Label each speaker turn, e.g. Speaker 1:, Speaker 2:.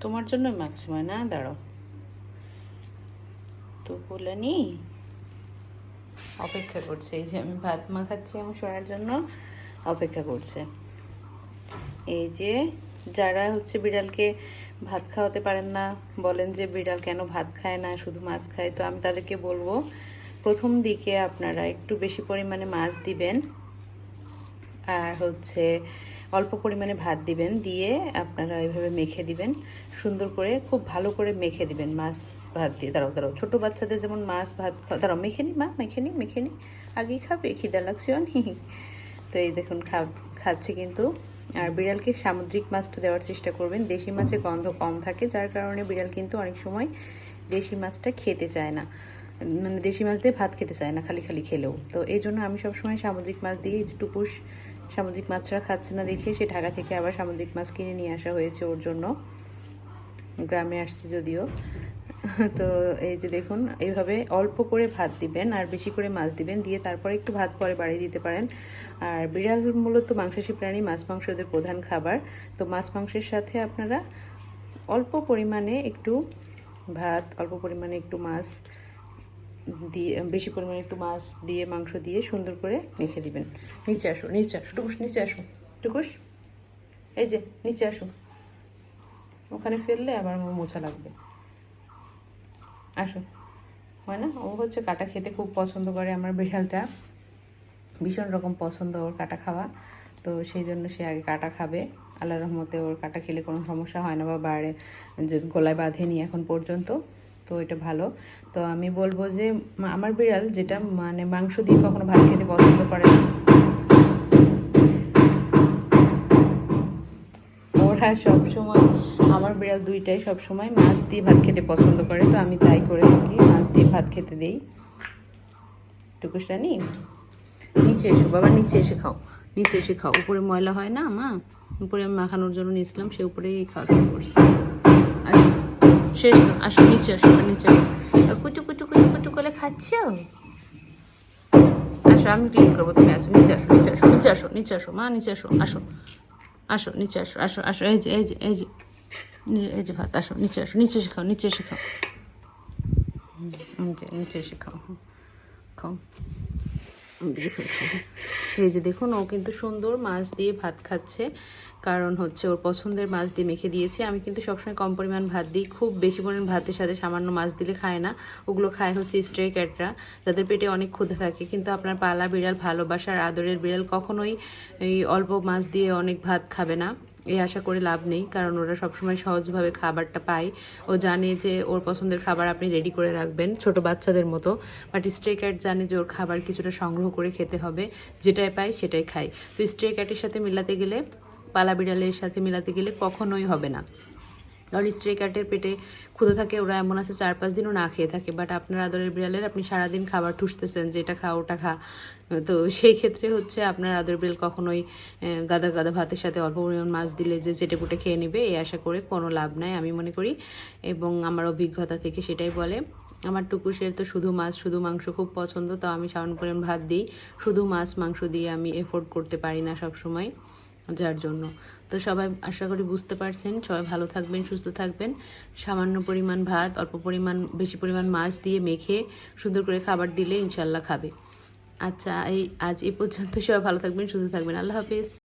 Speaker 1: তোমার জন্য ম্যাক্সিমাম না? দাঁড়াও। তো বলে নি, অপেক্ষা করছে। এই যে আমি ভাত মাখাচ্ছি আমার শোনার জন্য, অপেক্ষা করছে। এই যে যারা হচ্ছে বিড়ালকে ভাত খাওয়াতে পারেন না, বলেন যে বিড়াল কেন ভাত খায় না, শুধু মাছ খায়, তো আমি তাদেরকে বলব, প্রথম দিকে আপনারা একটু বেশি পরিমাণে মাছ দিবেন। আর হচ্ছে অল্প পরিমাণে ভাত দিবেন, দিয়ে আপনারা এইভাবে মেখে দিবেন। সুন্দর করে, খুব ভালো করে মেখে দিবেন মাছ ভাত দিয়ে। দাঁড়াও দাঁড়াও, ছোটো বাচ্চাদের যেমন মাছ ভাত দাঁড়াও, মেখে নি মা, মেখে নি মেখে নি। আগেই খাবে, খিদা লাগছে অনেক। তো এই দেখুন খা খাচ্ছে কিন্তু। আর বিড়ালকে সামুদ্রিক মাছটা দেওয়ার চেষ্টা করবেন। দেশি মাছে গন্ধ কম থাকে, যার কারণে বিড়াল কিন্তু অনেক সময় দেশি মাছটা খেতে চায় না। মানে দেশি মাছ দিয়ে ভাত খেতে চায় না, খালি খালি খেলেও। তো এই জন্য আমি সবসময় সামুদ্রিক মাছ দিয়ে টুকুস সামুদ্রিক মাছ ছাড়া খাচ্ছে না দেখে সে ঢাকা থেকে আবার সামুদ্রিক মাছ কিনে নিয়ে আসা হয়েছে ওর জন্য। গ্রামে আসছে যদিও। তো এই যে দেখুন এইভাবে অল্প করে ভাত দিবেন আর বেশি করে মাছ দিবেন, দিয়ে তারপরে একটু ভাত পরে বাড়িয়ে দিতে পারেন। আর বিড়াল মূলত মাংসাশী প্রাণী, মাছ মাংস ওদের প্রধান খাবার। তো মাছ মাংসের সাথে আপনারা অল্প পরিমাণে একটু ভাত, অল্প পরিমাণে একটু মাছ দিয়ে, বেশি পরিমাণে একটু মাছ দিয়ে, মাংস দিয়ে সুন্দর করে মেখে দিবেন। নিচে আসো নিচে আসো, টুকুস, নিচে আসো, টুকুস। এই যে, নিচে আসো। ওখানে ফেললে আবার আমার মোছা লাগবে। আসো। হয় না? ও হচ্ছে কাটা খেতে খুব পছন্দ করে আমার বিড়ালটা। ভীষণ রকম পছন্দ ওর কাটা খাওয়া। তো সেই জন্য সে আগে কাটা খাবে। আল্লাহ রহমতে ওর কাটা খেলে কোনো সমস্যা হয় না বা যে গলায় বাঁধেনি এখন পর্যন্ত। তো এটা ভালো। তো আমি বলব যে আমার বিড়াল যেটা মানে মাংস দিয়ে কখনো ভাত খেতে পছন্দ করে না। ওরা সবসময়, আমার বিড়াল দুইটাই সবসময় মাছ দিয়ে ভাত খেতে পছন্দ করে, তো আমি তাই করে থাকি, মাছ দিয়ে ভাত খেতে দেই। টুকুস রানি নিচে এসো, বাবা, নিচে এসে খাও, নিচে এসে খাও। উপরে ময়লা হয় না, মা? উপরে আমি মাখানোর জন্য নিয়েছিলাম, সে উপরেই খাওয়া শুরু করছে। শেষ আসো নিচে আসো নিচে আসো। কুটু কুটু কুটু কুটু করে খাচ্ছ? আসো আমি ক্লিন করব তুমি আসো নিচে আসো নিচে আসো নিচে আসো নিচে আসো মা নিচে আসো আসো। আসো নিচে আসো আসো আসো এই যে এই যে এই যে। এই যে ভাত আসো নিচে আসো নিচে এসে খাও নিচে এসে খাও। হুম, এই যে নিচে এসে খাও হুম, খাও ওদিকে সরে খাও। এই যে দেখুন, ও কিন্তু সুন্দর মাছ দিয়ে ভাত খাচ্ছে। কারণ হচ্ছে ওর পছন্দের মাছ দিয়ে মেখে দিয়েছি। আমি কিন্তু সবসময় কম পরিমাণ ভাত দিই। খুব বেশি পরিমাণ ভাতের সাথে সামান্য মাছ দিলে খায় না। ওগুলো খায় হচ্ছে স্ট্রে ক্যাটরা। যাদের পেটে অনেক ক্ষুধা থাকে। কিন্তু আপনার পালা বিড়াল ভালোবাসার আদরের বিড়াল কখনোই এই অল্প মাছ দিয়ে অনেক ভাত খাবে না। এই আশা করে লাভ নেই, কারণ ওরা সবসময় সহজভাবে খাবারটা পায়। ও জানে যে ওর পছন্দের খাবার আপনি রেডি করে রাখবেন, ছোট বাচ্চাদের মতো। বাট স্ট্রে ক্যাট জানে যে ওর খাবার কিছুটা সংগ্রহ করে খেতে হবে, যেটাই পায় সেটাই খায়। তো স্ট্রে ক্যাটের সাথে মিলাতে গেলে, পালা বিড়ালের সাথে মিলাতে গেলে কখনোই হবে না। কারণ স্ট্রে ক্যাটের পেটে ক্ষুধা থাকে, ওরা এমন আছে চার পাঁচ দিনও না খেয়ে থাকে বাট আপনার আদরের বিড়ালের আপনি সারাদিন খাবার ঠুসতেছেন, যে এটা খা ওটা খা। তো সেই ক্ষেত্রে হচ্ছে আপনার আদর বিড়াল কখনোই গাদা গাদা ভাতের সাথে অল্প পরিমাণ মাছ দিলে যে চেটে পুটে খেয়ে নেবে, এই আশা করে কোনো লাভ নাই আমি মনে করি। এবং আমার অভিজ্ঞতা থেকে সেটাই বলে, আমার টুকুসের তো শুধু মাছ, শুধু মাংস খুব পছন্দ, তো আমি সামান্য পরিমাণ ভাত দিই, শুধু মাছ, মাংস দিয়ে আমি এফোর্ড করতে পারি না সব সময় যার জন্য। তো সবাই আশা করি বুঝতে পারছেন। সবাই ভালো থাকবেন, সুস্থ থাকবেন। সামান্য পরিমাণ ভাত, অল্প পরিমাণ, বেশি পরিমাণ মাছ দিয়ে মেখে সুন্দর করে খাবার দিলে ইনশাল্লাহ খাবে। আচ্ছা এই আজ এ পর্যন্ত সবাই ভালো থাকবেন, সুস্থ থাকবেন। আল্লাহ হাফিজ।